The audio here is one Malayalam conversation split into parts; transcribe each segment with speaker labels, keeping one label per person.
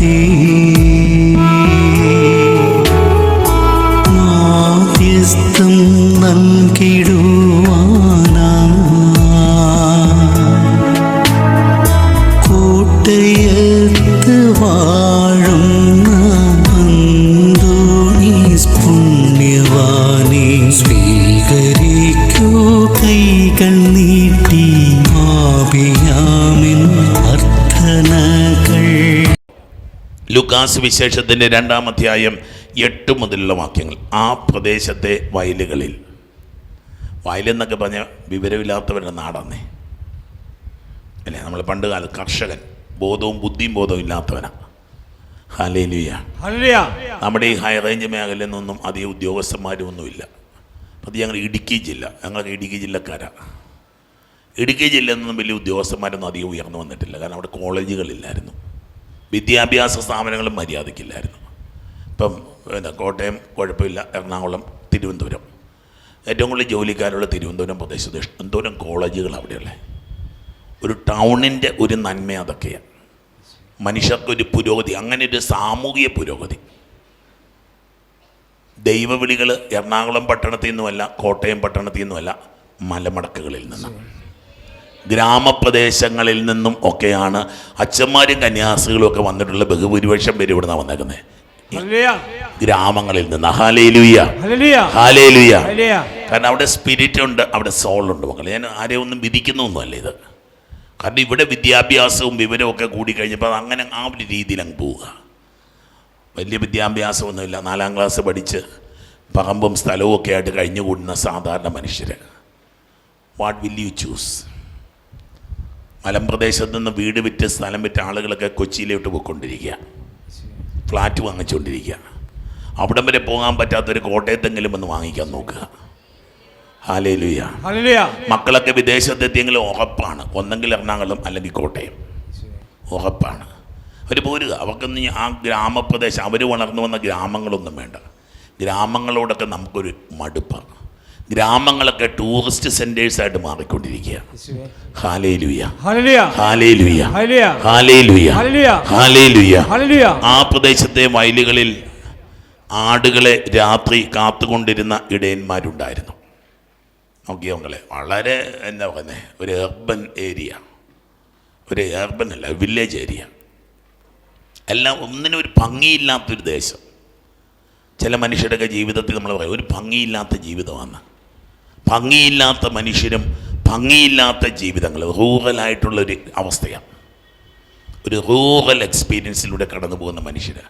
Speaker 1: தீ
Speaker 2: ലുക്കാസ് വിശേഷത്തിന്റെ രണ്ടാം അധ്യായം എട്ട് മുതലുള്ള വാക്യങ്ങൾ. ആ പ്രദേശത്തെ വയലുകളിൽ. വയലെന്നൊക്കെ പറഞ്ഞ വിവരമില്ലാത്തവരുടെ നാടാന്നേ. അല്ലേ? നമ്മൾ പണ്ട് കാലത്ത് കർഷകൻ ബോധവും ബുദ്ധിയും ബോധവും ഇല്ലാത്തവനാണ് നമ്മുടെ ഈ ഹൈ റേഞ്ച് മേഖലയിൽ നിന്നൊന്നും അധികം ഉദ്യോഗസ്ഥന്മാരും ഒന്നുമില്ല അത് ഞങ്ങൾ ഇടുക്കി ജില്ല. ഞങ്ങളൊക്കെ ഇടുക്കി ജില്ലക്കാരാണ് ഇടുക്കി ജില്ലയിൽ നിന്നും വലിയ ഉദ്യോഗസ്ഥന്മാരൊന്നും അധികം ഉയർന്നു വന്നിട്ടില്ല. കാരണം അവിടെ കോളേജുകളില്ലായിരുന്നു. വിദ്യാഭ്യാസ സ്ഥാപനങ്ങളും മര്യാദയ്ക്കില്ലായിരുന്നു. ഇപ്പം എന്താ കോട്ടയം കുഴപ്പമില്ല. എറണാകുളം തിരുവനന്തപുരം. ഏറ്റവും കൂടുതൽ ജോലിക്കാരുള്ള തിരുവനന്തപുരം പ്രദേശത്ത് എന്തോരം കോളേജുകൾ അവിടെയുള്ളത് ഒരു ടൗണിന്റെ ഒരു നന്മ അതൊക്കെയാണ് മനുഷ്യർക്കൊരു പുരോഗതി അങ്ങനെ ഒരു സാമൂഹിക പുരോഗതി. ദൈവവിളികൾ എറണാകുളം പട്ടണത്തിൽ നിന്നുമല്ല കോട്ടയം പട്ടണത്തിൽ നിന്നുമല്ല മലമടക്കുകളിൽ നിന്നാണ്. ഗ്രാമപ്രദേശങ്ങളിൽ നിന്നും ഒക്കെയാണ് അച്ഛന്മാരും കന്യാസികളും ഒക്കെ വന്നിട്ടുള്ള ബഹുഭൂരിപക്ഷം പേര് ഇവിടെ നിന്നാണ് വന്നേക്കുന്നത് ഗ്രാമങ്ങളിൽ നിന്ന്. ഹാലേലുയ ഹാലേലുയ കാരണം അവിടെ സ്പിരിറ്റ് ഉണ്ട് അവിടെ സോൾ ഉണ്ട് മക്കളെ. ഞാൻ ആരെയും ഒന്നും വിധിക്കുന്നൊന്നുമല്ല ഇത്. കാരണം ഇവിടെ വിദ്യാഭ്യാസവും വിവരവും ഒക്കെ കൂടി കഴിഞ്ഞപ്പോൾ അത് അങ്ങനെ ആ ഒരു രീതിയിൽ അങ്ങ് പോവുക. വലിയ വിദ്യാഭ്യാസമൊന്നുമില്ല. നാലാം ക്ലാസ് പഠിച്ച് പറമ്പും സ്ഥലവും ഒക്കെ ആയിട്ട് കഴിഞ്ഞുകൂടുന്ന സാധാരണ മനുഷ്യർ വാട്ട് വിൽ യു ചൂസ് മലമ്പ്രദേശത്ത് നിന്ന് വീട് വിറ്റ് സ്ഥലം വിറ്റ ആളുകളൊക്കെ കൊച്ചിയിലോട്ട് പോയിക്കൊണ്ടിരിക്കുക. ഫ്ലാറ്റ് വാങ്ങിച്ചുകൊണ്ടിരിക്കുക അവിടം വരെ പോകാൻ പറ്റാത്തൊരു കോട്ടയത്തെങ്കിലും ഒന്ന് വാങ്ങിക്കാൻ നോക്കുക.
Speaker 3: ഹല്ലേലൂയ
Speaker 2: മക്കളൊക്കെ വിദേശത്തെത്തിയെങ്കിലും ഉറപ്പാണ്. ഒന്നെങ്കിൽ എറണാകുളം അല്ലെങ്കിൽ കോട്ടയം. ഉറപ്പാണ്. അവർ പോരുക. അവർക്കൊന്നും ആ ഗ്രാമപ്രദേശം അവർ വളർന്നു വന്ന ഗ്രാമങ്ങളൊന്നും വേണ്ട. ഗ്രാമങ്ങളോടൊക്കെ നമുക്കൊരു മടുപ്പാണ്. ഗ്രാമങ്ങളൊക്കെ ടൂറിസ്റ്റ് സെന്റേഴ്സ് മാറിക്കൊണ്ടിരിക്കുക ഹാലേലുയ്യ
Speaker 3: ഹല്ലേലൂയ
Speaker 2: ആ പ്രദേശത്തെ വയലുകളിൽ ആടുകളെ രാത്രി കാത്തുകൊണ്ടിരുന്ന ഇടയന്മാരുണ്ടായിരുന്നു. നോക്കിയോ മക്കളെ? വളരെ എന്താ പറയുന്നത് ഒരു എർബൻ ഏരിയ ഒരു എർബൻ അല്ല വില്ലേജ് ഏരിയ എല്ലാം ഒന്നിനും ഒരു ഭംഗിയില്ലാത്തൊരു ദേശം. ചില മനുഷ്യരുടെയൊക്കെ ജീവിതത്തിൽ നമ്മൾ പറയും ഒരു ഭംഗിയില്ലാത്ത ജീവിതമാണ്. ഭംഗിയില്ലാത്ത മനുഷ്യരും ഭംഗിയില്ലാത്ത ജീവിതങ്ങൾ. റൂറലായിട്ടുള്ളൊരു അവസ്ഥയാണ്. ഒരു റൂറൽ എക്സ്പീരിയൻസിലൂടെ കടന്നു പോകുന്ന മനുഷ്യരാണ്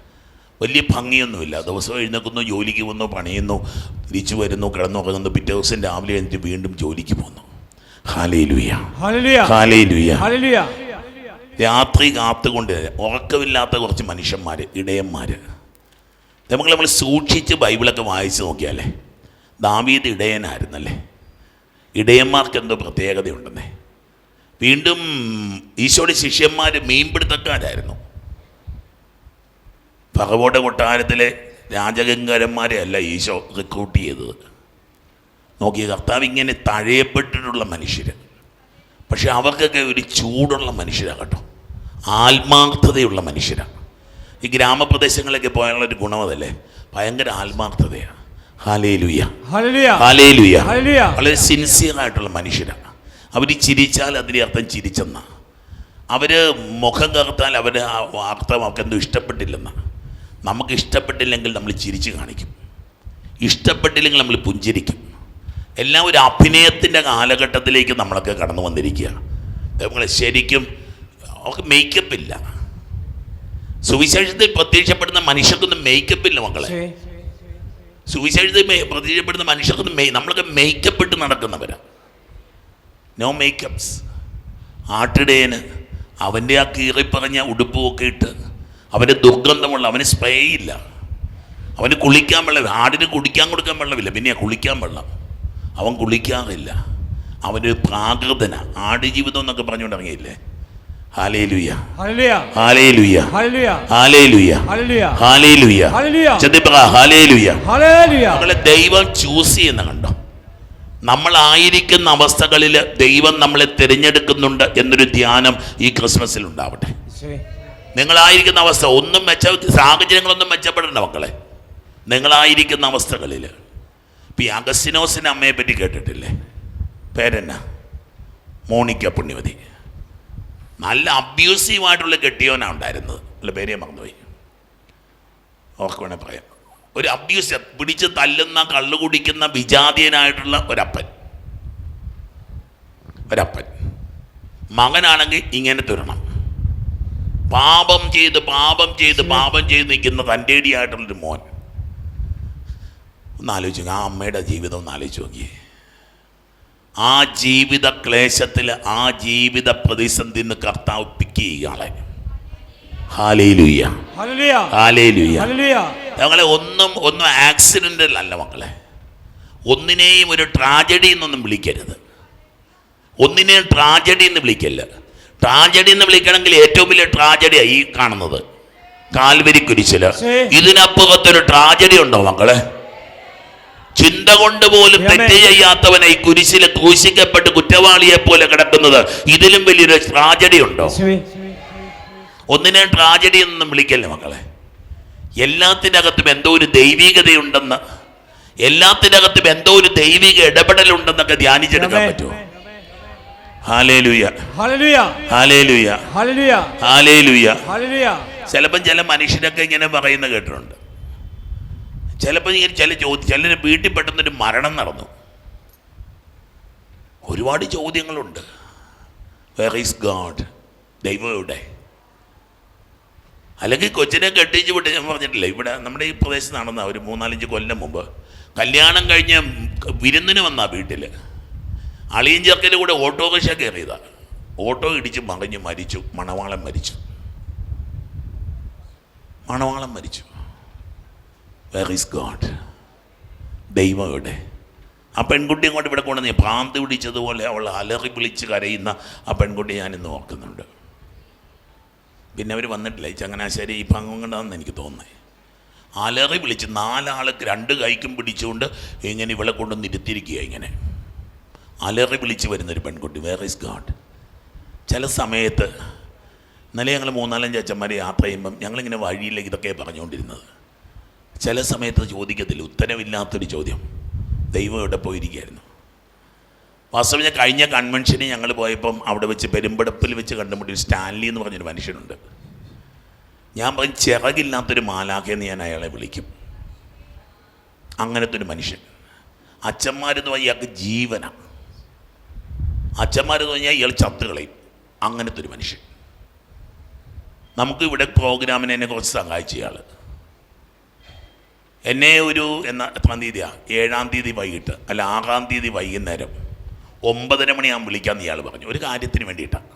Speaker 2: വലിയ ഭംഗിയൊന്നുമില്ല. ദിവസം എഴുന്നേക്കുന്നു ജോലിക്ക് പോകുന്നു പണിയുന്നു തിരിച്ചു വരുന്നു കിടന്നുറങ്ങുന്നു പിറ്റേ ദിവസം രാവിലെ എഴുന്നിട്ട് വീണ്ടും ജോലിക്ക് പോകുന്നു. രാത്രി കാത്തുകൊണ്ട് ഉറക്കമില്ലാത്ത കുറച്ച് മനുഷ്യന്മാർ ഇടയന്മാർ നമ്മൾ നമ്മൾ സൂക്ഷിച്ച് ബൈബിളൊക്കെ വായിച്ച് നോക്കിയാലേ. ദാവീദ് ഇടയനായിരുന്നല്ലേ? ഇടയന്മാർക്ക് എന്തോ പ്രത്യേകതയുണ്ടെന്നേ. വീണ്ടും ഈശോയുടെ ശിഷ്യന്മാർ മീൻപിടുത്തക്കാരായിരുന്നു. ഭഗവോടെ കൊട്ടാരത്തിലെ രാജഗംഗരന്മാരെ അല്ല ഈശോ റിക്രൂട്ട് ചെയ്തത്. നോക്കിയ കർത്താവ് ഇങ്ങനെ തഴയപ്പെട്ടിട്ടുള്ള മനുഷ്യർ പക്ഷെ അവർക്കൊക്കെ ഒരു ചൂടുള്ള മനുഷ്യരാണ് കേട്ടോ. ആത്മാർത്ഥതയുള്ള മനുഷ്യരാണ് ഈ ഗ്രാമപ്രദേശങ്ങളിലൊക്കെ പോയാലുള്ളൊരു ഗുണം അതല്ലേ? ഭയങ്കര ആത്മാർത്ഥതയാണ് വളരെ സിൻസിയർ ആയിട്ടുള്ള മനുഷ്യരാണ് അവർ ചിരിച്ചാൽ അതിന്റെ അർത്ഥം ചിരിച്ചെന്ന. അവർ മുഖം കറുത്താൽ അവർ ആ വാർത്ത അവർക്കെന്തോ ഇഷ്ടപ്പെട്ടില്ലെന്ന. നമുക്ക് ഇഷ്ടപ്പെട്ടില്ലെങ്കിൽ നമ്മൾ ചിരിച്ച് കാണിക്കും. ഇഷ്ടപ്പെട്ടില്ലെങ്കിൽ നമ്മൾ പുഞ്ചിരിക്കും. എല്ലാം ഒരു അഭിനയത്തിന്റെ കാലഘട്ടത്തിലേക്ക് നമ്മളൊക്കെ കടന്നു വന്നിരിക്കുകയാണ് നമ്മൾ ശരിക്കും അവർക്ക് മേക്കപ്പ് ഇല്ല. സുവിശേഷത്തിൽ പ്രത്യക്ഷപ്പെടുന്ന മനുഷ്യർക്കൊന്നും മേക്കപ്പ് ഇല്ല മക്കളെ. സുവിശേഷത്തിൽ പ്രതിജയപ്പെടുന്ന മനുഷ്യർക്ക് മെയ് നമ്മളൊക്കെ മേക്കപ്പ് ഇട്ട് നടക്കുന്നവരാണ് നോ മേക്കപ്സ് ആട്ടിടയന് അവന്റെ ആ കീറിപ്പറഞ്ഞ ഉടുപ്പുമൊക്കെ ഇട്ട് അവന്റെ ദുർഗന്ധമുള്ള അവന് സ്പ്രേ ഇല്ല. അവന് കുളിക്കാൻ വെള്ളം ആടിന് കുടിക്കാൻ കൊടുക്കാൻ വെള്ളമില്ല. പിന്നെ കുളിക്കാൻ വെള്ളം. അവൻ കുളിക്കാറില്ല. അവനൊരു പ്രാകൃതന. ആടുജീവിതം എന്നൊക്കെ പറഞ്ഞുകൊണ്ട് നമ്മളെ ദൈവം ചൂസ് ചെയ്യുന്ന കണ്ടോ? നമ്മളായിരിക്കുന്ന അവസ്ഥകളിൽ ദൈവം നമ്മളെ തിരഞ്ഞെടുക്കുന്നുണ്ട് എന്നൊരു ധ്യാനം ഈ ക്രിസ്മസിൽ ഉണ്ടാവട്ടെ. നിങ്ങളായിരിക്കുന്ന അവസ്ഥ ഒന്നും മെച്ച സാഹചര്യങ്ങളൊന്നും മെച്ചപ്പെടേണ്ട മക്കളെ. നിങ്ങളായിരിക്കുന്ന അവസ്ഥകളിൽ. ഇപ്പം ഈ അഗസ്റ്റിനോസിന്റെ അമ്മയെ പറ്റി കേട്ടിട്ടില്ലേ? പേരെന്നാ? മോണിക്ക പുണ്യവതി. നല്ല അബ്യൂസീവായിട്ടുള്ള കെട്ടിയോനാണ് ഉണ്ടായിരുന്നത്. അല്ല പേരെ മറന്നുപോയി. ഓർക്കുവേണേ പറയാം. ഒരു അബ്യൂസ് പിടിച്ച് തല്ലുന്ന കള്ളു കുടിക്കുന്ന വിജാതീയനായിട്ടുള്ള ഒരപ്പൻ. ഒരപ്പൻ. മകനാണെങ്കിൽ ഇങ്ങനെ തുരണം. പാപം ചെയ്ത് പാപം ചെയ്ത് പാപം ചെയ്ത് നിൽക്കുന്ന തന്റെടിയായിട്ടുള്ളൊരു മോൻ. ഒന്ന് ആലോചിച്ചു ആ അമ്മയുടെ ജീവിതം ഒന്ന് ആലോചിച്ച് നോക്കിയേ. ആ ജീവിത ക്ലേശത്തിൽ ആ ജീവിത പ്രതിസന്ധി നിന്ന് കർത്താവ് പിക്ക്
Speaker 3: ഹല്ലേലൂയ.
Speaker 2: ഞങ്ങളെ ഒന്നും ഒന്നും ആക്സിഡന്റൽ അല്ല മക്കളെ. ഒന്നിനെയും ഒരു ട്രാജഡി എന്നൊന്നും വിളിക്കരുത്. ഒന്നിനെയും ട്രാജഡി എന്ന് വിളിക്കല്ല. ട്രാജഡി എന്ന് വിളിക്കണമെങ്കിൽ ഏറ്റവും വലിയ ട്രാജഡിയാണ് ഈ കാണുന്നത്. കാൽവരി
Speaker 3: കുരിശിൽ
Speaker 2: ഇതിനപ്പുറത്തൊരു ട്രാജഡി ഉണ്ടോ മക്കളെ? ചിന്ത കൊണ്ട് പോലും. തെറ്റ് ചെയ്യാത്തവനെ ഈ കുരിശിൽ ക്രൂശിക്കപ്പെട്ട് കുറ്റവാളിയെ പോലെ കിടക്കുന്നത്. ഇതിലും വലിയൊരു ട്രാജഡി ഉണ്ടോ ഒന്നിനെ ട്രാജഡി എന്നൊന്നും വിളിക്കല്ലേ മക്കളെ? എല്ലാത്തിന്റെ അകത്തും എന്തോ ഒരു ദൈവികതയുണ്ടെന്ന് എല്ലാത്തിന്റെ അകത്തും എന്തോ ഒരു ദൈവിക ഇടപെടലുണ്ടെന്നൊക്കെ ധ്യാനിച്ചെടുക്കാൻ. പറ്റുമോ? ചിലപ്പം ചില മനുഷ്യരൊക്കെ ഇങ്ങനെ പറയുന്ന കേട്ടിട്ടുണ്ട്. ചിലപ്പോൾ ഇങ്ങനെ ചില ചോദ്യം ചിലർ വീട്ടിൽ പെട്ടെന്നൊരു മരണം നടന്നു. ഒരുപാട് ചോദ്യങ്ങളുണ്ട്. വേർ ഈസ് ഗാഡ് ദൈവം എവിടെ? അല്ലെങ്കിൽ കൊച്ചിനെ കെട്ടിച്ച് വിട്ട് ഞാൻ പറഞ്ഞിട്ടില്ല ഇവിടെ നമ്മുടെ ഈ പ്രദേശത്ത് നടന്ന ഒരു മൂന്നാലഞ്ച് കൊല്ലം മുമ്പ് കല്യാണം കഴിഞ്ഞ് വിരുന്നിന് വന്നാ വീട്ടിൽ അളിയൻ ചെറുക്കന്റെ കൂടെ ഓട്ടോറിക്ഷ കയറിയതാണ് ഓട്ടോ ഇടിച്ച് മറിഞ്ഞ് മരിച്ചു. മണവാളം മരിച്ചു. മണവാളം മരിച്ചു. വേർ ഈസ് ഗോഡ് ദൈവം എവിടെ? ആ പെൺകുട്ടി അങ്ങോട്ട് ഇവിടെ കൊണ്ടുവന്ന് ഭ്രാന്ത് പിടിച്ചതുപോലെ അവൾ അലറി വിളിച്ച് കരയുന്ന ആ പെൺകുട്ടി ഞാനിന്ന് ഓർക്കുന്നുണ്ട്. പിന്നെ അവർ വന്നിട്ടില്ല. ചങ്ങനാശ്ശേരി ഈ ഭംഗം കൊണ്ടാണെന്ന് എനിക്ക് തോന്നുന്നത് അലറി വിളിച്ച് നാലാളെ രണ്ട് കൈക്കും പിടിച്ചുകൊണ്ട് ഇങ്ങനെ ഇവളെ കൊണ്ടൊന്ന് ഇരുത്തിയിരിക്കുക ഇങ്ങനെ. അലറി വിളിച്ച് വരുന്നൊരു പെൺകുട്ടി. വേർ ഈസ് ഗാഡ് ചില സമയത്ത് ഇന്നലെ ഞങ്ങൾ മൂന്നാലഞ്ച് അച്ഛന്മാർ യാത്ര ചെയ്യുമ്പം ഞങ്ങളിങ്ങനെ വഴിയിലേക്ക് ഇതൊക്കെ പറഞ്ഞുകൊണ്ടിരുന്നത്. ചില സമയത്ത് ചോദിക്കത്തില്ല ഉത്തരവില്ലാത്തൊരു ചോദ്യം. ദൈവം ഇവിടെ പോയിരിക്കുകയായിരുന്നു? വാസ്തവം ഞാൻ കഴിഞ്ഞ കൺവെൻഷന് ഞങ്ങൾ പോയപ്പം അവിടെ വെച്ച് പെരുമ്പടപ്പിൽ വെച്ച് കണ്ടുമുട്ടി സ്റ്റാൻലി എന്ന് പറഞ്ഞൊരു മനുഷ്യനുണ്ട്. ഞാൻ പറയും ചിറകില്ലാത്തൊരു മാലാഖയെന്ന് ഞാൻ അയാളെ വിളിക്കും. അങ്ങനത്തെ ഒരു മനുഷ്യൻ അച്ഛന്മാരെന്ന് പറഞ്ഞാൽ ഇയാൾക്ക് ജീവനാണ് അച്ഛന്മാരെന്ന് പറഞ്ഞാൽ ഇയാൾ ചത്തുകളയും അങ്ങനത്തെ ഒരു മനുഷ്യൻ. നമുക്ക് ഇവിടെ പ്രോഗ്രാമിനെ കുറച്ച് സഹായിച്ച ഇയാൾ എന്നെ ഒരു എന്ന എത്രാം തീയതിയാണ് ഏഴാം തീയതി വൈകിട്ട്. അല്ല ആറാം തീയതി വൈകുന്നേരം. ഒമ്പതര മണിയാകുമ്പോൾ വിളിക്കാമെന്ന് ഇയാൾ പറഞ്ഞു. ഒരു കാര്യത്തിന് വേണ്ടിയിട്ടാണ്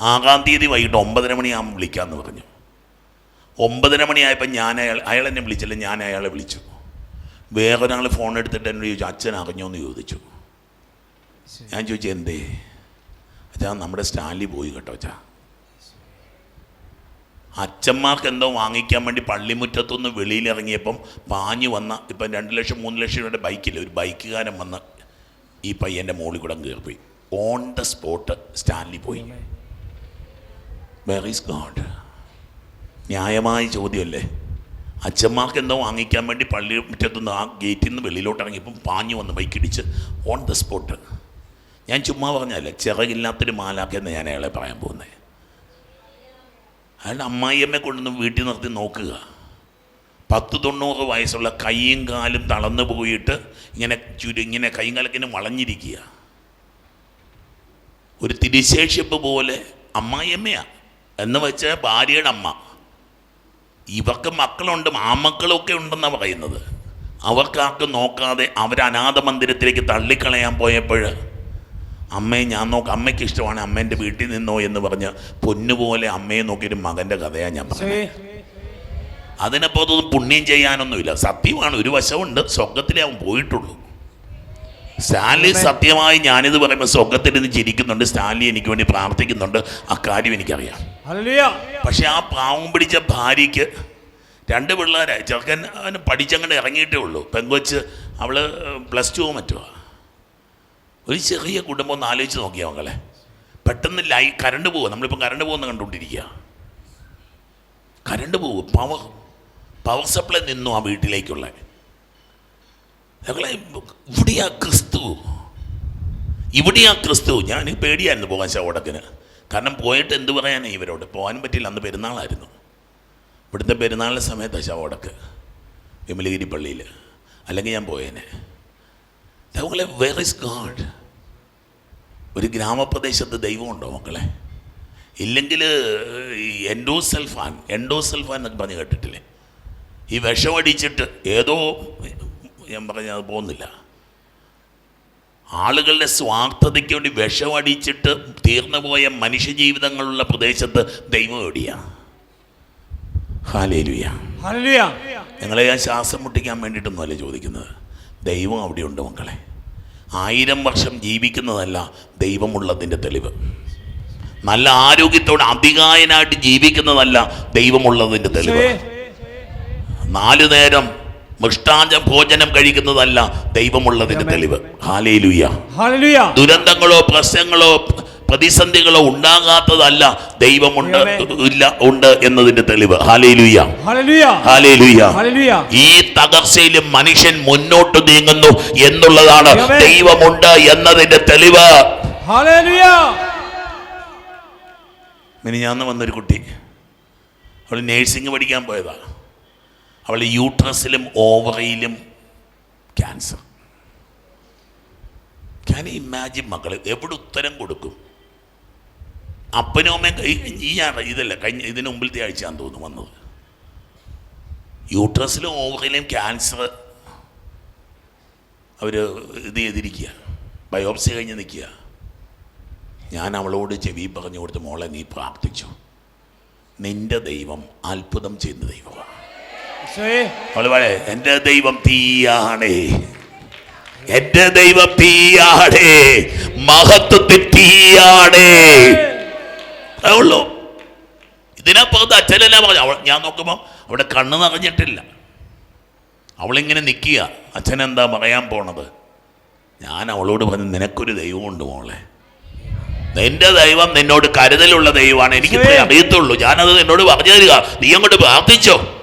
Speaker 2: ആറാം തീയതി വൈകിട്ട് ഒമ്പതര മണിയാകുമ്പോൾ വിളിക്കാമെന്ന് പറഞ്ഞു. ഒമ്പതര മണിയായപ്പോൾ ഞാൻ അയാൾ അയാൾ എന്നെ വിളിച്ചില്ല ഞാൻ അയാളെ വിളിച്ചു. വേറൊരാൾ ഫോൺ എടുത്തിട്ട് എന്നോട് ചോദിച്ചു അച്ഛൻ അറിഞ്ഞോ എന്ന് ചോദിച്ചു. ഞാൻ ചോദിച്ചു എന്തേ? അച്ഛാ നമ്മുടെ സ്റ്റാൻലി പോയി കേട്ടോ അച്ഛാ. അച്ഛന്മാർക്ക് എന്തോ വാങ്ങിക്കാൻ വേണ്ടി പള്ളിമുറ്റത്തുനിന്ന് വെളിയിലിറങ്ങിയപ്പം പാഞ്ഞു വന്ന ഇപ്പം രണ്ട് ലക്ഷം മൂന്ന് ലക്ഷം രൂപയുടെ ബൈക്കില്ല? ഒരു ബൈക്കുകാരൻ വന്ന് ഈ പയ്യന്റെ മുകളിൽ കൂടെ കയറിപ്പോയി. ഓൺ ദ സ്പോട്ട് സ്റ്റാൻലി പോയി. വെർ ഈസ് ഗാഡ് ന്യായമായ ചോദ്യമല്ലേ? അച്ഛന്മാർക്ക് എന്തോ വാങ്ങിക്കാൻ വേണ്ടി പള്ളി മുറ്റത്തുനിന്ന് ആ ഗേറ്റിൽ നിന്ന് വെളിയിലോട്ട് ഇറങ്ങിയപ്പം പാഞ്ഞു വന്ന് ബൈക്കിടിച്ച് ഓൺ ദ സ്പോട്ട് ഞാൻ ചുമ്മാ പറഞ്ഞല്ലേ ചിറകില്ലാത്തൊരു മാലാക്കെന്ന് ഞാൻ അയാളെ പറയാൻ പോകുന്നത്. അയാളുടെ അമ്മായിയമ്മയെ കൊണ്ടൊന്ന് വീട്ടിൽ നിർത്തി നോക്കുക. പത്ത് തൊണ്ണൂറ് വയസ്സുള്ള കൈയും കാലും തളർന്നു പോയിട്ട് ഇങ്ങനെ ചുരു ഇങ്ങനെ കൈയും കാലക്കിനും വളഞ്ഞിരിക്കുക. ഒരു തിരിശേഷിപ്പ് പോലെ അമ്മായിയമ്മയാണ് എന്ന് വെച്ചാൽ ഭാര്യയുടെ അമ്മ. ഇവർക്ക് മക്കളുണ്ട് മാമക്കളൊക്കെ ഉണ്ടെന്നാണ് പറയുന്നത്. അവർക്കാർക്കും നോക്കാതെ അവരനാഥ മന്ദിരത്തിലേക്ക് തള്ളിക്കളയാൻ പോയപ്പോൾ അമ്മയെ ഞാൻ നോക്കാം അമ്മയ്ക്ക് ഇഷ്ടമാണ് അമ്മേന്റെ വീട്ടിൽ നിന്നോ എന്ന് പറഞ്ഞ് പൊന്നുപോലെ അമ്മയെ നോക്കിയൊരു മകന്റെ കഥയാണ് ഞാൻ പറഞ്ഞത്.
Speaker 3: അതിനെ
Speaker 2: അതിനപ്പോൾ അതൊന്നും പുണ്യം ചെയ്യാനൊന്നുമില്ല. സത്യമാണ് ഒരു വശമുണ്ട് സ്വർഗത്തിലേ അവൻ പോയിട്ടുള്ളൂ. സ്റ്റാലി സത്യമായി ഞാനിത് പറയുമ്പോൾ സ്വർഗത്തിൽ നിന്ന് ചിരിക്കുന്നുണ്ട് സ്റ്റാലി എനിക്ക് വേണ്ടി പ്രാർത്ഥിക്കുന്നുണ്ട്. അക്കാര്യം എനിക്കറിയാം. പക്ഷെ ആ പാവം പിടിച്ച ഭാര്യയ്ക്ക് രണ്ട് പിള്ളേരെ ചെറുക്കൻ അവന് പഠിച്ചങ്ങനെ ഇറങ്ങിയിട്ടേ ഉള്ളൂ. പെങ്കൊച്ച് അവൾ പ്ലസ് ടു മറ്റോ? ഒരു ചെറിയ കുടുംബം ഒന്ന് ആലോചിച്ച് നോക്കിയാൽ മകളെ പെട്ടെന്ന് ലൈ കരണ്ട് പോകുക നമ്മളിപ്പോൾ കരണ്ട് പോകുന്ന കണ്ടുകൊണ്ടിരിക്കുക. കരണ്ട് പോകും പവർ പവർ സപ്ലൈ നിന്നു ആ വീട്ടിലേക്കുള്ള. ഞങ്ങളെ ഇവിടെയാ ക്രിസ്തു. ഇവിടെയാ ക്രിസ്തു. ഞാൻ പേടിയായിരുന്നു പോകാൻ ശവടക്കിന്. കാരണം പോയിട്ട് എന്ത് പറയാനാണ് ഇവരോട്? പോകാൻ പറ്റില്ല അന്ന് പെരുന്നാളായിരുന്നു. ഇവിടുത്തെ പെരുന്നാളിന്റെ സമയത്താണ് ശവടക്ക്. വിമലഗിരി പള്ളിയിൽ അല്ലെങ്കിൽ ഞാൻ പോയേനെ. ഞങ്ങളെ വേർ ഇസ് ഗാഡ് ഒരു ഗ്രാമപ്രദേശത്ത് ദൈവമുണ്ടോ മക്കളെ? ഇല്ലെങ്കിൽ ഈ എൻഡോസൽഫാൻ എൻഡോസൽഫാൻ എന്നൊക്കെ പറഞ്ഞ് കേട്ടിട്ടില്ലേ? ഈ വിഷമടിച്ചിട്ട് ഏതോ ഞാൻ പറഞ്ഞ അത് പോകുന്നില്ല. ആളുകളുടെ സ്വാർത്ഥതയ്ക്ക് വേണ്ടി വിഷമടിച്ചിട്ട് തീർന്നു പോയ മനുഷ്യജീവിതങ്ങളുള്ള പ്രദേശത്ത് ദൈവം എവിടെയാ? ഹാലേലുയ. നിങ്ങളെ ഞാൻ ശ്വാസം മുട്ടിക്കാൻ വേണ്ടിയിട്ടൊന്നുമല്ല ചോദിക്കുന്നത്. ദൈവം അവിടെയുണ്ട് മക്കളെ. ആയിരം വർഷം ജീവിക്കുന്നതല്ല ദൈവമുള്ളതിന്റെ തെളിവ്. നല്ല ആരോഗ്യത്തോടെ അധികായനായിട്ട് ജീവിക്കുന്നതല്ല ദൈവമുള്ളതിന്റെ തെളിവ്. നാലു നേരം മൃഷ്ടാഞ്ച ഭോജനം കഴിക്കുന്നതല്ല ദൈവമുള്ളതിന്റെ തെളിവ്. ഹാലേലുയ. ദുരന്തങ്ങളോ പ്രശ്നങ്ങളോ പ്രതിസന്ധികളോ ഉണ്ടാകാത്തതല്ല ദൈവമുണ്ട് ഇല്ല ഉണ്ട് എന്നതിന്റെ തെളിവ്. ഈ തകർച്ചയിലും മനുഷ്യൻ മുന്നോട്ട് നീങ്ങുന്നു എന്നുള്ളതാണ് ദൈവമുണ്ട് എന്നതിന്റെ തെളിവ്. മിനിഞ്ഞാന്ന് വന്നൊരു കുട്ടി. അവൾ നേഴ്സിംഗ് പഠിക്കാൻ പോയതാ അവൾ യൂട്രസിലും ഓവറയിലും ക്യാൻസർ. ഞാൻ ഇമാജിൻ മക്കൾ എവിടെ ഉത്തരം കൊടുക്കും? അപ്പനും അമ്മയും ഈ- ഈ ഇതല്ല കഴിഞ്ഞ ഇതിന് മുമ്പിലത്തെ ആഴ്ചയാണെന്ന് തോന്നുന്നു വന്നത്. യൂട്രസിലും ഓവറിലും ക്യാൻസർ അവർ ഇത് ചെയ്തിരിക്കുക. ബയോപ്സി കഴിഞ്ഞ് നിൽക്കുക. ഞാൻ അവളോട് ചെവി പറഞ്ഞു കൊടുത്ത് മോളെ നീ പ്രാർത്ഥിച്ചു. നിന്റെ ദൈവം അത്ഭുതം ചെയ്യുന്ന ദൈവമാണ്. അവൾ എന്റെ ദൈവം തീയാണേ. എന്റെ ദൈവം തീയാണേ. മഹത്വത്തിൽ തീയാണേ. ഉള്ളൂ. ഇതിനപ്പുറത്ത് അച്ഛനെല്ലാം പറഞ്ഞു. അവൾ ഞാൻ നോക്കുമ്പോൾ അവിടെ കണ്ണ് നിറഞ്ഞിട്ടില്ല. അവളിങ്ങനെ നിൽക്കുക അച്ഛനെന്താ പറയാൻ പോണത്? ഞാൻ അവളോട് പറഞ്ഞു നിനക്കൊരു ദൈവമുണ്ട് മോളെ. നിന്റെ ദൈവം നിന്നോട് കരുതലുള്ള ദൈവമാണ്. എനിക്ക് അറിയത്തുള്ളൂ. ഞാനത് നിന്നോട് പറഞ്ഞു തരിക നീ അങ്ങോട്ട് പ്രാർത്ഥിച്ചോ.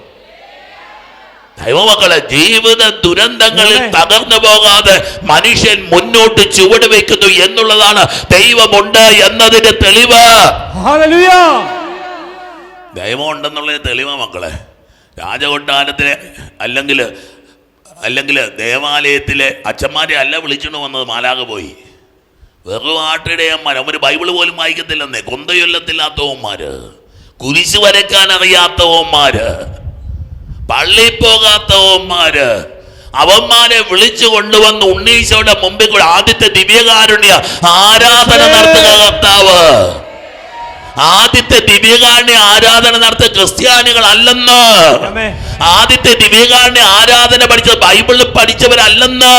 Speaker 2: ദൈവമക്കളെ ജീവിത ദുരന്തങ്ങളിൽ. തകർന്നു പോകാതെ മനുഷ്യൻ മുന്നോട്ട് ചുവട് വെക്കുന്നു എന്നുള്ളതാണ് ദൈവമുണ്ട് എന്നതിന്റെ തെളിവ്. ദൈവമുണ്ടെന്നുള്ള തെളിവ മക്കളെ രാജകൊട്ടാരത്തിലെ അല്ലെങ്കിൽ അല്ലെങ്കിൽ ദേവാലയത്തിലെ അച്ഛന്മാരെ അല്ല വിളിച്ചുകൊണ്ട് വന്നത് മാലാക പോയി. വെറും ആട്ടിടയന്മാർ അവർ ബൈബിൾ പോലും വായിക്കത്തില്ലെന്നേ കൊന്തയൊല്ലത്തില്ലാത്തവന്മാര് കുരിശ് വരയ്ക്കാൻ അറിയാത്തവന്മാര്. പള്ളി പോകാത്തവന്മാര് അവന്മാരെ വിളിച്ചു കൊണ്ടുവന്ന് ഉണ്ണീശോയുടെ മുമ്പിൽ കൂടെ ആദ്യത്തെ ദിവ്യകാരുണ്യ ആരാധന നടത്തുക കർത്താവ്. ആദ്യത്തെ ദിവ്യകാരുണ്യ ആരാധന നടത്തുക ക്രിസ്ത്യാനികൾ അല്ലെന്ന് ആദ്യത്തെ ദിവ്യകാരുണ്യ ആരാധന പഠിച്ച ബൈബിളിൽ പഠിച്ചവരല്ലെന്ന്.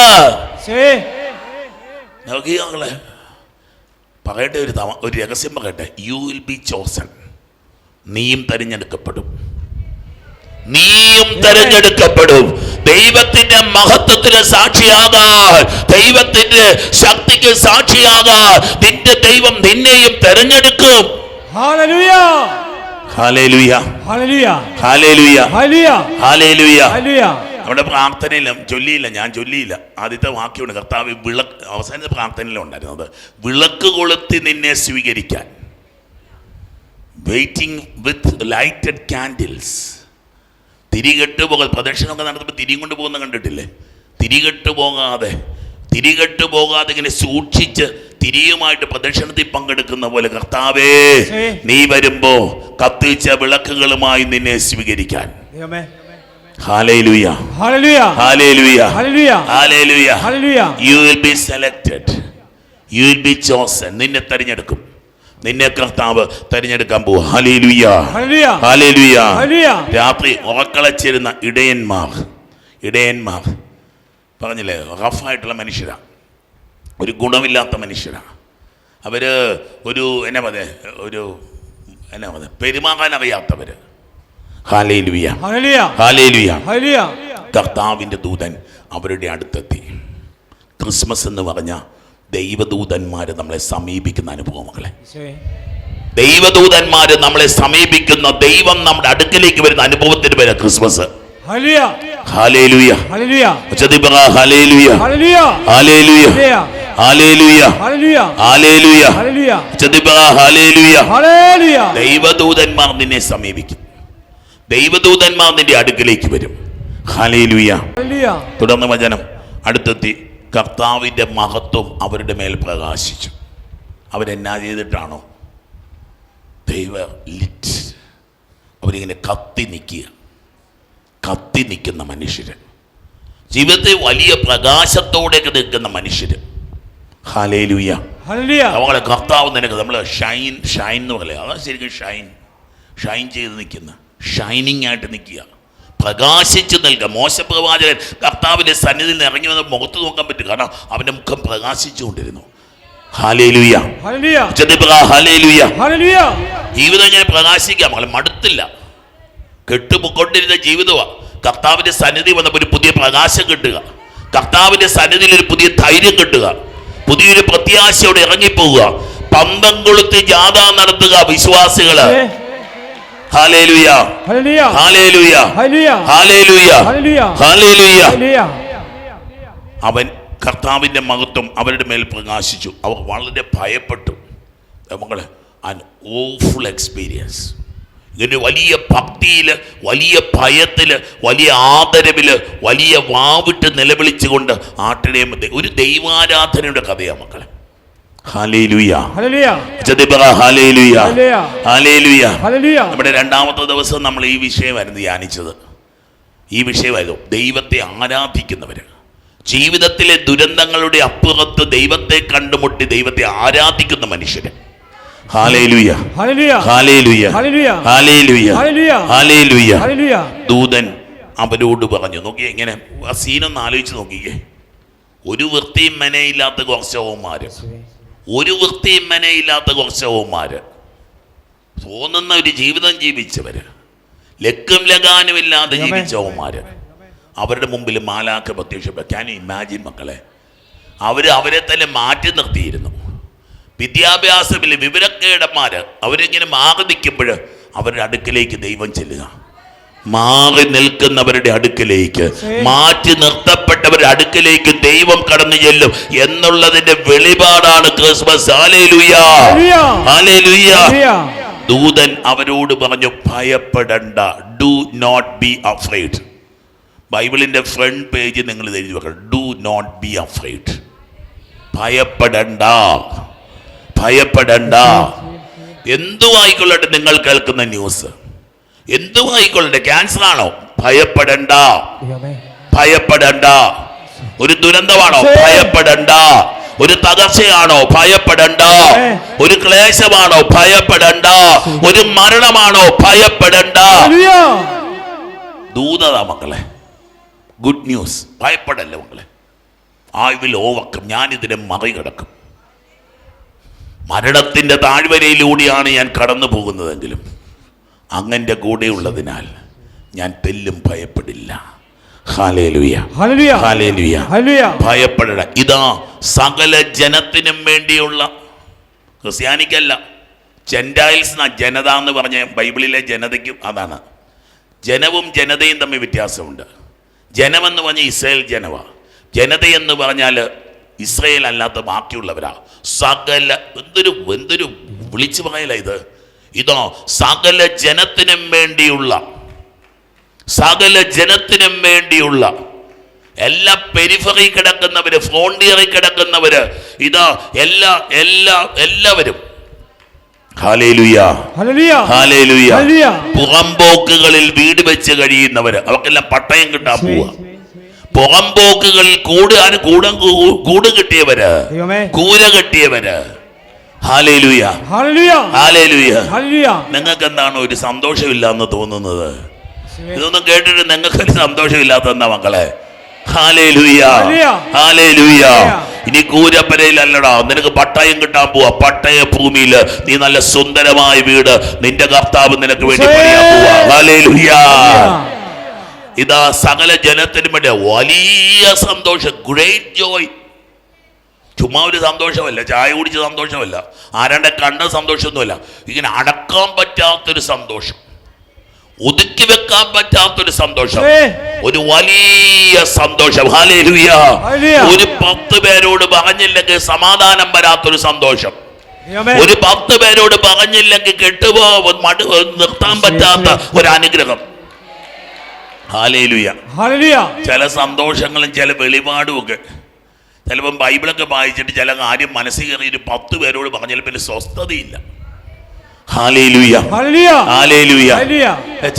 Speaker 3: യേശുവേ
Speaker 2: നോക്കിയേ പറയട്ടെ ഒരു ഒരു രഹസ്യം പറയട്ടെ. യു വിൽ ബി ചോസൺ നീയും തെരഞ്ഞെടുക്കപ്പെടും. നീയും തെരഞ്ഞെടുക്കപ്പെടും. ദൈവത്തിന്റെ മഹത്വത്തിന് സാക്ഷിയാകാൻ ദൈവത്തിന്റെ ശക്തിക്ക് സാക്ഷിയാകാൻ നിന്റെ ദൈവം നിന്നെയും തെരഞ്ഞെടുക്കും. നമ്മുടെ പ്രാർത്ഥനയിലും ചൊല്ലിയില്ല ഞാൻ ചൊല്ലിയില്ല. ആദ്യത്തെ വാക്യമുണ്ട് കർത്താവ് വിളക്ക് അവസാന പ്രാർത്ഥനയിലും ഉണ്ടായിരുന്നത് വിളക്ക് കൊളുത്തി നിന്നെ സ്വീകരിക്കാൻ. വെയിറ്റിംഗ് വിത്ത് ലൈറ്റഡ് ക്യാൻഡിൽസ് തിരികെട്ട് പോകാതെ പ്രദക്ഷിണമൊക്കെ നടത്തുമ്പോൾ തിരിയും കൊണ്ട് പോകുന്ന കണ്ടിട്ടില്ലേ? തിരികെട്ട് പോകാതെ തിരികെട്ട് പോകാതെ ഇങ്ങനെ സൂക്ഷിച്ച് തിരിയുമായിട്ട് പ്രദക്ഷിണത്തിൽ പങ്കെടുക്കുന്ന പോലെ കർത്താവേ നീ വരുമ്പോ കത്തിച്ച വിളക്കുകളുമായി നിന്നെ സ്വീകരിക്കാൻ. നിന്നെ തെരഞ്ഞെടുക്കും. നിന്നെ കർത്താവ് തെരഞ്ഞെടുക്കാൻ പോവുക രാത്രി ഉറക്കളച്ചിരുന്ന ഇടയന്മാർ ഇടയന്മാർ പറഞ്ഞില്ലേ റഫായിട്ടുള്ള മനുഷ്യരാ. ഒരു ഗുണമില്ലാത്ത മനുഷ്യരാ. അവർ ഒരു എന്നാ പറയുക ഒരു എന്നാ പറയുക പെരുമാറാൻ
Speaker 3: അറിയാത്തവർ
Speaker 2: കർത്താവിന്റെ ദൂതൻ അവരുടെ അടുത്തെത്തി. ക്രിസ്മസ് എന്ന് പറഞ്ഞ ദൈവദൂതന്മാർ നമ്മളെ സമീപിക്കുന്ന അനുഭവം
Speaker 3: മകളെ
Speaker 2: ദൈവദൂതന്മാര് നമ്മളെ സമീപിക്കുന്ന ദൈവം നമ്മുടെ അടുക്കിലേക്ക് വരുന്ന അനുഭവത്തിന് പേര് ക്രിസ്മസ് ദൈവദൂതന്മാർ നിന്നെ സമീപിക്കും ദൈവദൂതന്മാർ നിന്റെ അടുക്കിലേക്ക് വരും തുടർന്ന് വചനം അടുത്തെത്തി കർത്താവിന്റെ മഹത്വം അവരുടെ മേൽ പ്രകാശിച്ചു. അവരെന്നാ ചെയ്തിട്ടാണോ? ദൈവ ലിറ്റ്. അവരിങ്ങനെ കത്തി നിൽക്കുക. കത്തി നിൽക്കുന്ന മനുഷ്യർ ജീവിതത്തെ വലിയ പ്രകാശത്തോടെയൊക്കെ നിൽക്കുന്ന മനുഷ്യർ
Speaker 3: ഹല്ലേലൂയ.
Speaker 2: അവളെ കർത്താവ് നിനക്ക് നമ്മൾ ഷൈൻ ഷൈൻ എന്ന് പറയാം അതാണ് ശരിക്കും ഷൈൻ. ഷൈൻ ചെയ്ത് നിൽക്കുന്ന. ഷൈനിങ് ആയിട്ട് നിൽക്കുക. പ്രകാശിച്ച് മോശ മോശപ്രവാചകൻ കർത്താവിന്റെ സന്നിധിയിൽ നിന്ന് ഇറങ്ങി വന്ന് മുഖത്ത് നോക്കാൻ പറ്റും. കാരണം അവന്റെ മുഖം പ്രകാശിച്ചുകൊണ്ടിരുന്നു. ജീവിതം ഇങ്ങനെ പ്രകാശിക്കാം? മകളെ മടുത്തില്ല. കെട്ടുപൊക്കൊണ്ടിരുന്ന ജീവിതമാണ് കർത്താവിന്റെ സന്നിധി വന്നപ്പോൾ ഒരു പുതിയ പ്രകാശം കിട്ടുക. കർത്താവിന്റെ സന്നിധിയിൽ ഒരു പുതിയ ധൈര്യം കിട്ടുക. പുതിയൊരു പ്രത്യാശയോടെ ഇറങ്ങിപ്പോവുക. പന്തം കൊളുത്തി ജാഥ നടത്തുക
Speaker 3: വിശ്വാസികൾ.
Speaker 2: അവൻ കർത്താവിന്റെ മഹത്വം അവരുടെ മേൽ പ്രകാശിച്ചു. അവർ വളരെ ഭയപ്പെട്ടു. നമ്മൾ ആൻ ഓഫുൾ എക്സ്പീരിയൻസ് ഇതിന് വലിയ ഭക്തിയിൽ വലിയ ഭയത്തിൽ വലിയ ആദരവിൽ വലിയ വാവിട്ട് നിലവിളിച്ചുകൊണ്ട് ആട്ടിടയും ഒരു ദൈവാരാധനയുടെ കഥയാണ് മക്കളെ. നമ്മുടെ രണ്ടാമത്തെ ദിവസം നമ്മൾ ഈ വിഷയമായിരുന്നു ധ്യാനിച്ചത്. ഈ വിഷയമായിരുന്നു ദൈവത്തെ ആരാധിക്കുന്നവർ ജീവിതത്തിലെ ദുരന്തങ്ങളുടെ അപ്പുറത്ത് ദൈവത്തെ കണ്ടുമുട്ടി ദൈവത്തെ ആരാധിക്കുന്ന. ഹാലേലുയ. ദൂതൻ അവരോട് പറഞ്ഞു നോക്കിയേ ഇങ്ങനെ ആ സീനൊന്ന് ആലോചിച്ച് നോക്കിയേ. ഒരു വൃത്തിയും മെനയില്ലാത്ത കുറച്ചവന്മാര് ഒരു വൃത്തിയും മെനയില്ലാത്ത കുറച്ചവന്മാർ തോന്നുന്ന ഒരു ജീവിതം ജീവിച്ചവർ ലക്കും ലഗാനുമില്ലാതെ ജീവിച്ചവന്മാർ അവരുടെ മുമ്പിൽ മാലാക്ക പ്രത്യക്ഷപ്പെട്ടു ക്യാൻ ഇമാജിൻ മക്കളെ? അവർ അവരെ തന്നെ മാറ്റി നിർത്തിയിരുന്നു. വിദ്യാഭ്യാസമില്ല വിവരക്കേടന്മാർ അവരിങ്ങനെ മാറി നിൽക്കുമ്പോൾ അവരുടെ അടുക്കിലേക്ക് ദൈവം ചെല്ലുക. മാറി നിൽക്കുന്നവരുടെ അടുക്കിലേക്ക് മാറ്റി നിർത്തപ്പെട്ടവരുടെ അടുക്കിലേക്ക് ദൈവം കടന്നു ചെല്ലും എന്നുള്ളതിന്റെ വെളിപാടാണ് ക്രിസ്മസ്. ദൂതൻ അവരോട് പറഞ്ഞു ഭയപ്പെടണ്ട. ഡു നോട്ട് ബി അഫ്രൈഡ് ബൈബിളിന്റെ ഫ്രണ്ട് പേജ് നിങ്ങൾ ഇത് എഴുതി വെക്കണം. ഡു നോട്ട് ബി അഫ്രൈഡ് ഭയപ്പെടണ്ട. ഭയപ്പെടണ്ട. എന്തു ആയിക്കൊള്ളട്ടെ നിങ്ങൾ കേൾക്കുന്ന ന്യൂസ്? എന്തു ആയിക്കൊള്ളട്ടെ ക്യാൻസർ ആണോ ഭയപ്പെടണ്ട. ഭയപ്പെടണ്ട ഒരു ദുരന്തമാണോ? ഭയപ്പെടണ്ട. ഒരു തകർച്ചയാണോ? ഭയപ്പെടണ്ട. ഒരു ക്ലേശമാണോ? ഭയപ്പെടണ്ട. ഒരു മരണമാണോ? ഭയപ്പെടണ്ട. ദൂതത മക്കളെ. ഗുഡ് ന്യൂസ് ഭയപ്പെടല്ല മക്കളെ? ഐ വിൽ ഓവർക്കം ഞാൻ ഇതിനെ മറികടക്കും. മരണത്തിന്റെ താഴ്വരയിലൂടെയാണ് ഞാൻ കടന്നു പോകുന്നതെങ്കിലും അങ്ങന്റെ കൂടെയുള്ളതിനാൽ ഞാൻ തെല്ലും ഭയപ്പെടില്ല. ഭയപ്പെടട ഇതാ സകല ജനത്തിനും വേണ്ടിയുള്ള ക്രിസ്ത്യാനിക്കല്ല ജെൻഡായിൽസ് എന്ന ജനത എന്ന് പറഞ്ഞ ബൈബിളിലെ ജനതയ്ക്കും അതാണ്. ജനവും ജനതയും തമ്മിൽ വ്യത്യാസമുണ്ട്. ജനമെന്ന് പറഞ്ഞ ഇസ്രയേൽ ജനവ. ജനതയെന്ന് പറഞ്ഞാൽ ഇസ്രയേൽ അല്ലാത്ത ബാക്കിയുള്ളവരാ. സകല എന്തൊരു എന്തൊരു വിളിച്ചു പറയല ഇത്. ഇതോ സകല ജനത്തിനും വേണ്ടിയുള്ള സകല ജനത്തിനും വേണ്ടിയുള്ള എല്ലാ പെരിഫറി കിടക്കുന്നവര് ഫ്രോണ്ടിയറിൽ കിടക്കുന്നവര് ഇതാ എല്ലാ എല്ലാ എല്ലാവരും. പുറംപോക്കുകളിൽ വീട് വെച്ച് കഴിയുന്നവര്. അവർക്കെല്ലാം പട്ടയം കിട്ടാൻ പോവുക പുറംപോക്കുകളിൽ കൂട് ആര് കൂടം കൂട് കിട്ടിയവര്? കൂര കെട്ടിയവര് ഹാലേലുയ
Speaker 3: ഹല്ലേലൂയ
Speaker 2: ഹാലേലുയ
Speaker 3: ഹല്ലേലൂയ
Speaker 2: നിങ്ങൾക്ക് എന്താണ് ഒരു സന്തോഷമില്ല എന്ന് തോന്നുന്നത് ഇതൊന്നും കേട്ടിട്ട് നിങ്ങൾക്ക് ഒരു സന്തോഷമില്ലാത്ത മക്കളെ. ഹാലേലുയ.
Speaker 3: ഹല്ലേലൂയ.
Speaker 2: ഇനി കൂരപ്പരയിലല്ലടാ നിനക്ക് പട്ടയം കിട്ടാൻ പോവാ. പട്ടയ ഭൂമിയിൽ നീ നല്ല സുന്ദരമായ വീട് നിന്റെ കർത്താവ് നിനക്ക് വേണ്ടി
Speaker 3: പണിയാ
Speaker 2: പണിയാൻ പോവാ. ഇതാ സകല ജനത്തിനും വേണ്ടി വലിയ സന്തോഷം. ഗ്രേറ്റ് ജോയ് ചുമ്മാ ഒരു സന്തോഷമല്ല ചായ കുടിച്ച സന്തോഷമല്ല ആരാണ്ടെ കണ്ട സന്തോഷമൊന്നുമല്ല. ഇങ്ങനെ അടക്കാൻ പറ്റാത്തൊരു സന്തോഷം ഒതുക്കി വെക്കാൻ പറ്റാത്തൊരു സന്തോഷം ഒരു വലിയ സന്തോഷം. ഒരു പത്ത് പേരോട് പറഞ്ഞില്ലെങ്കിൽ സമാധാനം വരാത്തൊരു സന്തോഷം. ഒരു പത്ത് പേരോട് പറഞ്ഞില്ലെങ്കിൽ കെട്ടുപോ മടു നിർത്താൻ പറ്റാത്ത ഒരു അനുഗ്രഹം ചില സന്തോഷങ്ങളും ചില വെളിപാടും ഒക്കെ ചിലപ്പം ബൈബിളൊക്കെ വായിച്ചിട്ട് ചില കാര്യം മനസ്സിൽ കയറി ഒരു പത്ത് പേരോട് പറഞ്ഞാൽ പിന്നെ സ്വസ്ഥതയില്ല.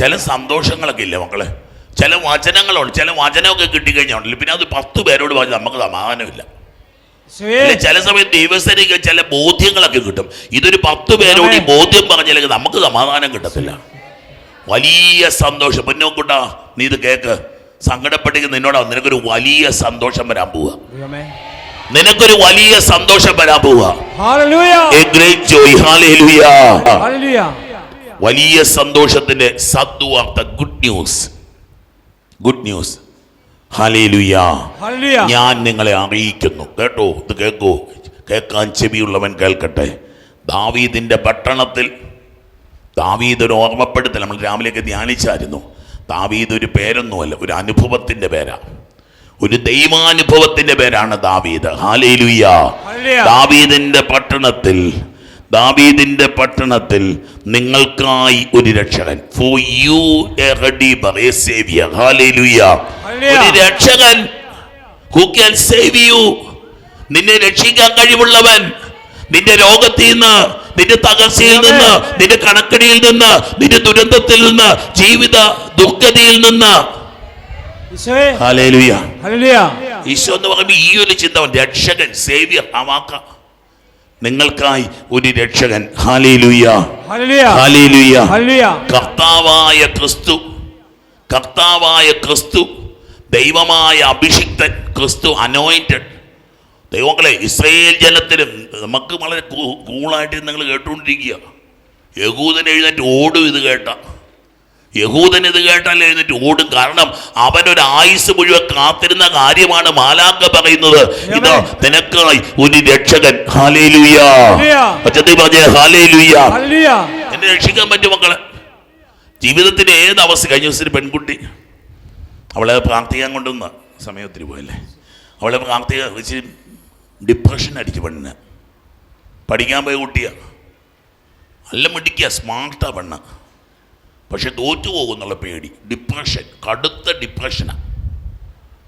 Speaker 2: ചില സന്തോഷങ്ങളൊക്കെ ഇല്ല മക്കളെ? ചില വചനങ്ങളുണ്ട് ചില വചനമൊക്കെ കിട്ടിക്കഴിഞ്ഞാൽ പിന്നെ അത് പത്ത് പേരോട് പറഞ്ഞാൽ നമുക്ക് സമാധാനമില്ല. ചില സമയത്ത് ദിവസത്തേക്ക് ചില ബോധ്യങ്ങളൊക്കെ കിട്ടും. ഇതൊരു പത്ത് പേരോട് ഈ ബോധ്യം പറഞ്ഞില്ലെങ്കിൽ നമുക്ക് സമാധാനം കിട്ടത്തില്ല. വലിയ സന്തോഷം. പൊന്നോക്കുട്ടാ നീ ഇത് കേക്ക്. സങ്കടപ്പെട്ടെങ്കിൽ നിന്നോടാ നിനക്കൊരു വലിയ സന്തോഷം വരാൻ പോവുക. നിനക്കൊരു വലിയ സന്തോഷം വരാൻ പോവുക. വലിയ സന്തോഷത്തിന്റെ സദ്വാർത്ത ഗുഡ് ന്യൂസ് ഗുഡ് ന്യൂസ് ഞാൻ നിങ്ങളെ അറിയിക്കുന്നു. കേട്ടോ? ഇത് കേൾക്കൂ കേൾക്കാൻ ചെവിയുള്ളവൻ കേൾക്കട്ടെ. ദാവീദിന്റെ പട്ടണത്തിൽ ദാവീദ് ഒരു ഓർമ്മപ്പെടുത്തൽ. നമ്മൾ രാവിലെയൊക്കെ ധ്യാനിച്ചായിരുന്നു. ദാവീദ് ഒരു പേരൊന്നുമല്ല ഒരു അനുഭവത്തിന്റെ പേരാണ് ഒരു ദൈവാനുഭവത്തിന്റെ പേരാണ് ദാവീദ്. ഹാലേലുയ്യ. ദാവീദിന്റെ പട്ടണത്തിൽ ദാവീദിന്റെ പട്ടണത്തിൽ നിങ്ങൾക്കായി ഒരു രക്ഷകൻ. For you a redeemer a saviour hallelujah ഒരു രക്ഷകൻ. ഹു ക്യാൻ സേവ് യു നിന്നെ രക്ഷിക്കാൻ കഴിവുള്ളവൻ. നിന്റെ രോഗത്തിൽ നിന്ന് നിന്റെ തകർച്ചയിൽ നിന്ന് നിന്റെ കണക്കടിയിൽ നിന്ന് നിന്റെ ദുരന്തത്തിൽ നിന്ന് ജീവിത ദുർഗതിയിൽ നിന്ന്. ഈശോ എന്ന് പറയുമ്പോൾ ഈ ഒരു ചിന്ത രക്ഷകൻ സേവിയർ ആ നിങ്ങൾക്കായി ഒരു രക്ഷകൻ. കർത്താവായ ക്രിസ്തു. കർത്താവായ ക്രിസ്തു. ദൈവമായ അഭിഷിക്തൻ ക്രിസ്തു അനോയിന്റഡ് ദൈവങ്ങളെ ഇസ്രയേൽ ജനത്തിലും നമുക്ക് വളരെ കൂളായിട്ട് നിങ്ങൾ കേട്ടുകൊണ്ടിരിക്കുക. യഹൂദൻ എഴുന്നേറ്റ് ഓടും ഇത് കേട്ട. യഹൂദൻ ഇത് കേട്ടാൽ എഴുന്നേറ്റ് ഓടും. കാരണം അവനൊരു ആയുസ് മുഴുവൻ കാത്തിരുന്ന കാര്യമാണ് മാലാക്ക പറയുന്നത്. ഇതാ നിനക്കായി ഒരു രക്ഷകൻ. പറഞ്ഞേ എന്നെ രക്ഷിക്കാൻ പറ്റും മക്കളെ. ജീവിതത്തിന്റെ ഏത് അവസ്ഥ കഴിഞ്ഞ ദിവസം പെൺകുട്ടി അവളെ പ്രാർത്ഥിക്കാൻ കൊണ്ടുവന്ന സമയത്തിന് പോയല്ലേ? അവളെ പ്രാർത്ഥിക്കാൻ വെച്ച് ഡിപ്രഷൻ അടിച്ചു പെണ്ണിന് പഠിക്കാൻ പോയ കുട്ടിയാ. നല്ല മിടിക്കുക സ്മാർട്ടാ പെണ്ണ്. പക്ഷെ തോറ്റു പോകുന്നുള്ള പേടി. ഡിപ്രഷൻ കടുത്ത ഡിപ്രഷനാണ്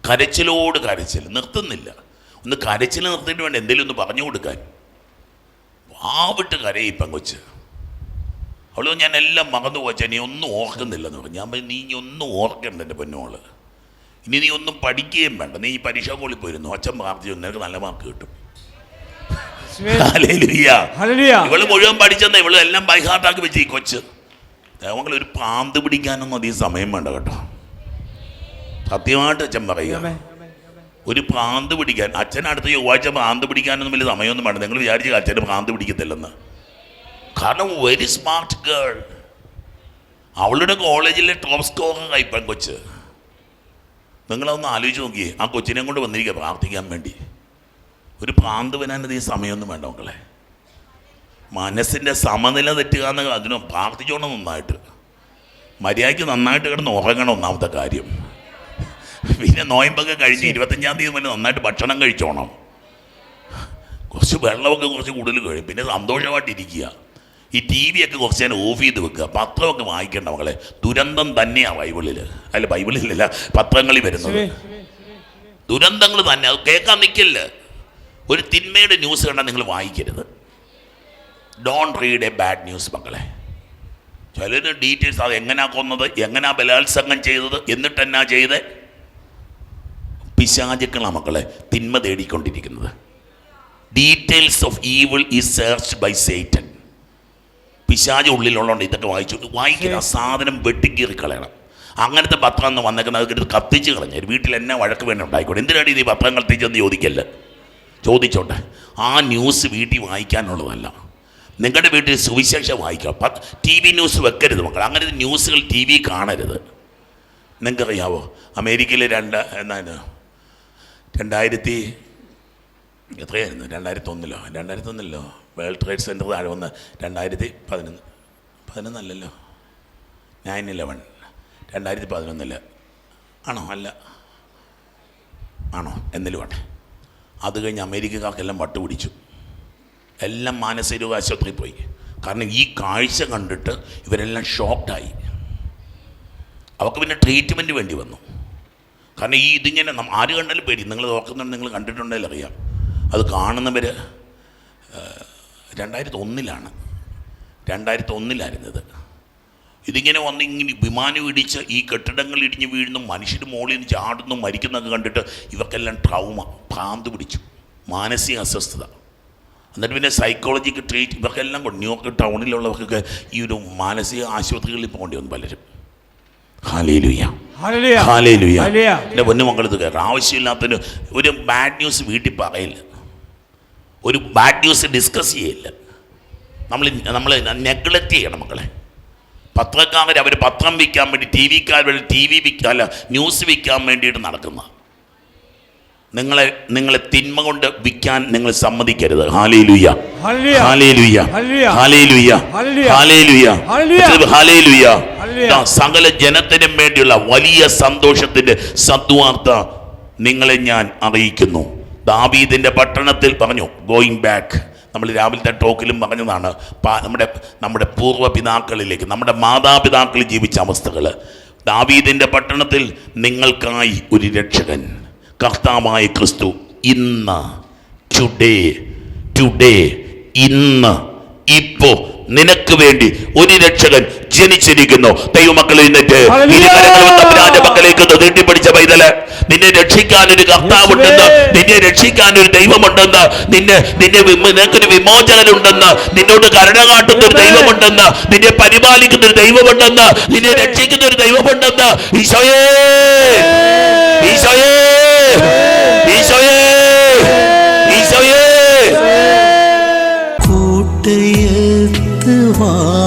Speaker 2: കരച്ചിലോട് കരച്ചിൽ. നിർത്തുന്നില്ല. ഒന്ന് കരച്ചിൽ നിർത്തിയിട്ട് വേണ്ട എന്തെങ്കിലും ഒന്ന് പറഞ്ഞു കൊടുക്കാൻ. വാവിട്ട് കരയും ഇപ്പം കൊച്ച് അവൾ ഞാൻ എല്ലാം മറന്നു പോച്ച നീ ഒന്നും ഓർക്കുന്നില്ലെന്ന് പറഞ്ഞു. ഞാൻ നീ ഒന്നും ഓർക്കണ്ട എന്റെ പൊന്നോൾ. ഇനി നീ ഒന്നും പഠിക്കുകയും വേണ്ട. നീ ഈ പരീക്ഷ കോളിൽ പോയിരുന്നു അച്ഛൻ പ്രാർത്ഥിച്ചു നിനക്ക് നല്ല മാർക്ക് കിട്ടും. ഇവൾ മുഴുവൻ പഠിച്ചെന്ന ഇവൾ എല്ലാം ബൈഹാർട്ടാക്കി വെച്ച് ഈ കൊച്ച്. ദേവങ്ങൾ ഒരു പാന്ത് പിടിക്കാനൊന്നും അധികം സമയം വേണ്ട കേട്ടോ. സത്യമായിട്ട് അച്ഛൻ പറയുക. ഒരു പാന്ത് പിടിക്കാൻ അച്ഛൻ അടുത്ത ചൊവ്വാഴ്ച പ്രാന്ത് പിടിക്കാനൊന്നും വലിയ സമയമൊന്നും വേണ്ട. നിങ്ങൾ വിചാരിച്ചു അച്ഛന് പാന്ത് പിടിക്കത്തില്ലെന്ന്. കാരണം വെരി സ്മാർട്ട് ഗേൾ അവളുടെ കോളേജിലെ ടോപ് ടോപ്പ് സ്കോറായി പെൺകൊച്ച്. നിങ്ങളതൊന്ന് ആലോചിച്ച് നോക്കിയേ. ആ കൊച്ചിനെ കൊണ്ട് വന്നിരിക്കുക പ്രാർത്ഥിക്കാൻ വേണ്ടി. ഒരു പ്രാന്ത് വരാനത് ഈ സമയമൊന്നും വേണ്ട മക്കളെ. മനസ്സിന്റെ സമനില തെറ്റുക എന്ന് അതിന് പ്രാർത്ഥിച്ചോണം നന്നായിട്ട്. മര്യാദയ്ക്ക് നന്നായിട്ട് കിടന്ന് ഉറങ്ങണം ഒന്നാമത്തെ കാര്യം. പിന്നെ നോയമ്പൊക്കെ കഴിച്ച് ഇരുപത്തഞ്ചാം തീയതി മുന്നേ നന്നായിട്ട് ഭക്ഷണം കഴിച്ചോണം. കുറച്ച് വെള്ളമൊക്കെ കുറച്ച് കൂടുതൽ കഴിയും പിന്നെ സന്തോഷമായിട്ടിരിക്കുക. ഈ ടി വി ഒക്കെ കുറച്ച് നേരം ഓഫ് ചെയ്ത് വെക്കുക. പത്രമൊക്കെ വായിക്കേണ്ട മകളെ. ദുരന്തം തന്നെയാണ് ബൈബിളിൽ അല്ല ബൈബിളിലല്ല പത്രങ്ങളിൽ വരുന്നത്. ദുരന്തങ്ങൾ തന്നെ. അത് കേൾക്കാൻ നിൽക്കില്ല ഒരു തിന്മയുടെ ന്യൂസ് കണ്ടാൽ നിങ്ങൾ വായിക്കരുത്. Don't read a bad news മക്കളെ. ചിലര് ഡീറ്റെയിൽസ് അത് എങ്ങനെയാ കൊന്നത് എങ്ങനെയാ ബലാത്സംഗം ചെയ്തത് എന്നിട്ട് എന്നാ ചെയ്ത്? പിശാചുക്കളാണ് മക്കളെ തിന്മ തേടിക്കൊണ്ടിരിക്കുന്നത്. Details of evil is search by Satan പിശാജ് ഉള്ളിലുള്ളതുകൊണ്ട് ഇതൊക്കെ വായിച്ചു. വായിക്കുന്ന സാധനം വെട്ടിക്കീറി കളയണം. അങ്ങനത്തെ പത്രം എന്ന് വന്നേക്കുന്നത് അതൊക്കെ കത്തിച്ച് കളഞ്ഞു. വീട്ടിൽ എന്നെ വഴക്ക് വേണ്ടി ഉണ്ടായിക്കോട്ടെ. എന്തിനാണ് ഇത് ഈ പത്രം കത്തിച്ചെന്ന് ചോദിക്കല്ല? ചോദിച്ചോട്ടെ. ആ ന്യൂസ് വീട്ടിൽ വായിക്കാനുള്ളതല്ല. നിങ്ങളുടെ വീട്ടിൽ സുവിശേഷം വായിക്കാം. ടി വി ന്യൂസ് വെക്കരുത് മക്കൾ അങ്ങനത്തെ ന്യൂസുകൾ ടി വി കാണരുത്. നിങ്ങൾക്കറിയാവോ? അമേരിക്കയിലെ രണ്ട് എന്നാണ് രണ്ടായിരത്തി എത്രയായിരുന്നു? രണ്ടായിരത്തി ഒന്നിലോ രണ്ടായിരത്തി ഒന്നിലോ വേൾഡ് ട്രേഡ് സെന്റർ താഴെ വന്ന് രണ്ടായിരത്തി പതിനൊന്ന്. പതിനൊന്നല്ലല്ലോ. നയൻ ഇലവൻ രണ്ടായിരത്തി പതിനൊന്നിൽ ആണോ? അല്ല. ആണോ? എന്നിലും ആട്ടെ അത് കഴിഞ്ഞ് അമേരിക്കക്കാർക്കെല്ലാം വട്ടുപിടിച്ചു. എല്ലാം മാനസിക ആശുപത്രിയിൽ പോയി. കാരണം ഈ കാഴ്ച കണ്ടിട്ട് ഇവരെല്ലാം ഷോക്ക്ഡായി അവർക്ക് പിന്നെ ട്രീറ്റ്മെന്റ് വേണ്ടി വന്നു. കാരണം ഈ ഇതിങ്ങനെ ആര് കണ്ടാലും പേടി. നിങ്ങൾ നോക്കുന്നുണ്ട് നിങ്ങൾ കണ്ടിട്ടുണ്ടെങ്കിൽ അറിയാം. അത് കാണുന്നവർ രണ്ടായിരത്തി ഒന്നിലാണ് രണ്ടായിരത്തി ഒന്നിലായിരുന്നത് ഇതിങ്ങനെ വന്ന് ഇങ്ങനെ വിമാനം ഇടിച്ച് ഈ കെട്ടിടങ്ങൾ ഇടിഞ്ഞ് വീഴുന്നു മനുഷ്യർ മുകളിൽ നിന്ന് ചാടുന്നു മരിക്കുന്നൊക്കെ കണ്ടിട്ട് ഇവർക്കെല്ലാം ട്രൗമ ഭ്രാന്ത് പിടിച്ചു. മാനസിക അസ്വസ്ഥത. എന്നിട്ട് പിന്നെ സൈക്കോളജിക്ക് ട്രീറ്റ് ഇവർക്കെല്ലാം കൊണ്ട് ന്യൂയോർക്ക് ടൗണിലുള്ളവർക്കൊക്കെ ഈ ഒരു മാനസിക ആശുപത്രികളിൽ പോകേണ്ടി വന്നു പലരും. എന്റെ പൊന്നുമക്കളത് കയറാം ആവശ്യമില്ലാത്തൊരു ഒരു ബാഡ് ന്യൂസ് വീട്ടിൽ പറയില്ല ഒരു ബാഡ് ന്യൂസ് ഡിസ്കസ് ചെയ്യില്ല. നമ്മൾ നമ്മൾ നെഗ്ലക്റ്റ് ചെയ്യണം മക്കളെ. പത്രക്കാർ അവർ പത്രം വിൽക്കാൻ വേണ്ടി ടി വിക്കാർ വേണ്ടി ടി വി വിൽക്കാൻ അല്ല ന്യൂസ് വിൽക്കാൻ വേണ്ടിയിട്ട് നടക്കുന്ന. നിങ്ങളെ നിങ്ങളെ തിന്മ കൊണ്ട് വിൽക്കാൻ നിങ്ങൾ സമ്മതിക്കരുത്. സകല ജനത്തിനും വേണ്ടിയുള്ള വലിയ സന്തോഷത്തിന്റെ സദ്വാർത്ത നിങ്ങളെ ഞാൻ അറിയിക്കുന്നു. ദാവീദിന്റെ പട്ടണത്തിൽ പറഞ്ഞു ഗോയിങ് ബാക്ക് നമ്മൾ രാവിലത്തെ ടോക്കിലും പറഞ്ഞതാണ് നമ്മുടെ നമ്മുടെ പൂർവ പിതാക്കളിലേക്ക് നമ്മുടെ മാതാപിതാക്കൾ ജീവിച്ച അവസ്ഥകൾ. ദാവീദിന്റെ പട്ടണത്തിൽ നിങ്ങൾക്കായി ഒരു രക്ഷകൻ കർത്താവായ ക്രിസ്തു. ഇന്ന് ടുഡേ ടുഡേ ഇന്ന് ഇപ്പോ നിനക്ക് വേണ്ടി ഒരു രക്ഷകൻ ജനിച്ചിരിക്കുന്നു. ദൈവമക്കൾ എന്നിട്ട്. മക്കളേക്ക് നീട്ടിപ്പിടിച്ച പൈതൽ നിന്നെ രക്ഷിക്കാൻ ഒരു കർത്താവുണ്ടെന്ന് നിന്നെ രക്ഷിക്കാൻ ഒരു ദൈവമുണ്ടെന്ന് നിന്നെ നിന്നെ നിനക്കൊരു വിമോചകനുണ്ടെന്ന് നിന്നോട് കരുണ കാട്ടുന്ന ഒരു ദൈവമുണ്ടെന്ന് നിന്നെ പരിപാലിക്കുന്ന ഒരു ദൈവമുണ്ടെന്ന് നിന്നെ രക്ഷിക്കുന്ന ഒരു ദൈവമുണ്ടെന്ന് ഈശോയേ! ഈശോയേ! ഈശോയേ! ഈശോയേ!
Speaker 1: കൂട്ടയത്ത് വാഴുന്ന